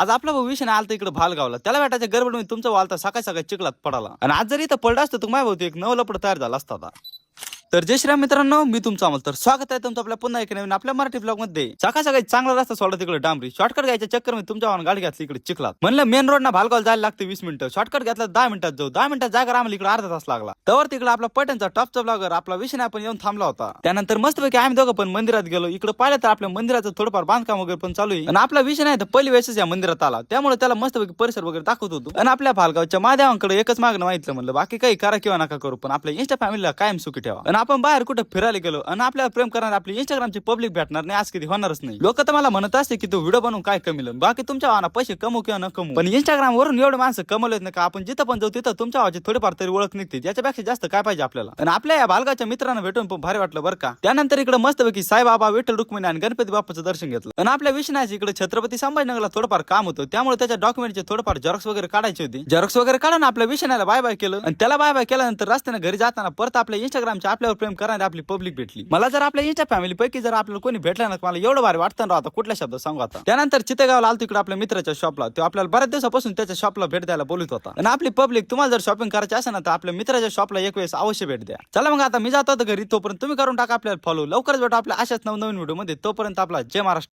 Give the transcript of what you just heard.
आज आपला भाऊ विषय आलता इकडे भालगावला. त्याला भेटायच्या गडबडमध्ये तुमचा वालता सकाळी सकाळी चिखलात पडाला आणि आज जरी इथं पडला असतं तुम्हाला भाऊ एक नवलपड तयार झाला असता तर जय श्रीराम मित्रांनो मी तुमचा अमल. तर स्वागत आहे तुमचं आपल्या पुन्हा एक नवीन आपल्या मराठी ब्लॉगमध्ये सकाळ सकाळी चांगला रस्ता सोडला तिकडे डांबरी. शॉर्टकट घ्यायच्या चक्करमध्ये तुमच्या वाहन गाडी घातली इकडे चिखलात. म्हणलं मेन रोड ना भालगाव जायला लागते वीस मिनिटं. शॉर्टकट घेतला दहा मिनिटात जाऊ. दहा मिनिटात जागा आम्हाला इकडे अर्धा तास लागला. तर तिकडे आपला पटनचा टॉपचा ब्लॉगर आपला विषय आपण येऊन थांबला होता. त्यानंतर मस्तपैकी आम्ही दोघं पण मंदिरात गेलो. इकडे पाहिलं तर आपल्या मंदिराचं थोडंफार बांधकाम वगैरे पण चालू आहे. आणि आपला विषय नाही तर पहिली वेळेस या मंदिरात आला. त्यामुळे त्याला मस्तपैकी परिसर वगैरे दाखवत होतो. आणि आपल्या भालगावच्या महादेवांकडे एकच मागणं माहितलं म्हणलं बाकी काही करा किंवा नका करू पण आपल्या इंस्टा फॅमिलीला कायम सुखी ठेवा. आणि आपण बाहेर कुठं फिरायला गेलो आणि आपल्याला प्रेम करणार आपली इंस्टाग्रामची पब्लिक भेटणार नाही आज कधी होणारच नाही. लोक तर मला म्हणत असते की तू व्हिडिओ बनवून काय कमील बाकी तुमच्या वाहना पैसे कमवू किंवा न कमवू. पण इंस्टाग्राम वरून एवढे माणसं कमवलेत ना का आपण जिथं पण जाऊ तिथं तुमच्या भावाची थोडीफार तरी ओळख निघते. याच्यापेक्षा जास्त काय पाहिजे आपल्याला? आणि आपल्या या बालकाच्या मित्रांना भेटून पण भारी वाटलं बरं का? त्यानंतर इकडे मस्तपैकी साईबाबा विठ्ठल रुक्मिणी आणि गणपती बाप्पाचं दर्शन घेतलं. आणि आपल्या विष्णाची इकडे छत्रपती संभाजीनगरला थोडंफार काम होतं. त्यामुळे त्याच्या डॉक्युमेंटचे थोडंफार झेरॉक्स वगैरे काढायची होती. झेरॉक्स वगैरे काढून आपल्या विषयाला बाय बाय केलं. आणि त्याला बाय बाय केल्यानंतर रस्त्याने घरी जाताना परत आपल्या इंस्टाग्रामच्या आपल्यावर प्रेम करणारी आपली पब्लिक भेटली. मला जर आपल्या इंस्टा फॅमिली पैकी जर आपल्याला कोणी भेटलं ना मला एवढं भारी वाटतं ना आता कुठल्या शब्द सांगू आता? त्यानंतर चितेगावला आलो तिकडे आपल्या मित्राच्या शॉपला तो आपल्याला बऱ्याच दिवसापासून त्याच्या शॉपला भेट द्यायला बोलत होता. आणि आपली पब्लिक तुम्हाला जर शॉपिंग करायची असेल ना तर आपल्या मित्राच्या शॉपला एक वेळेस अवश्य भेट द्या. चला मग आता मी जातो घरी. तोपर्यंत तुम्ही करून टाका आपल्याला फॉलो लवकरच भेटू आपल्या अशाच नवनवीन व्हिडिओमध्ये. तोपर्यंत आपला जय महाराष्ट्र.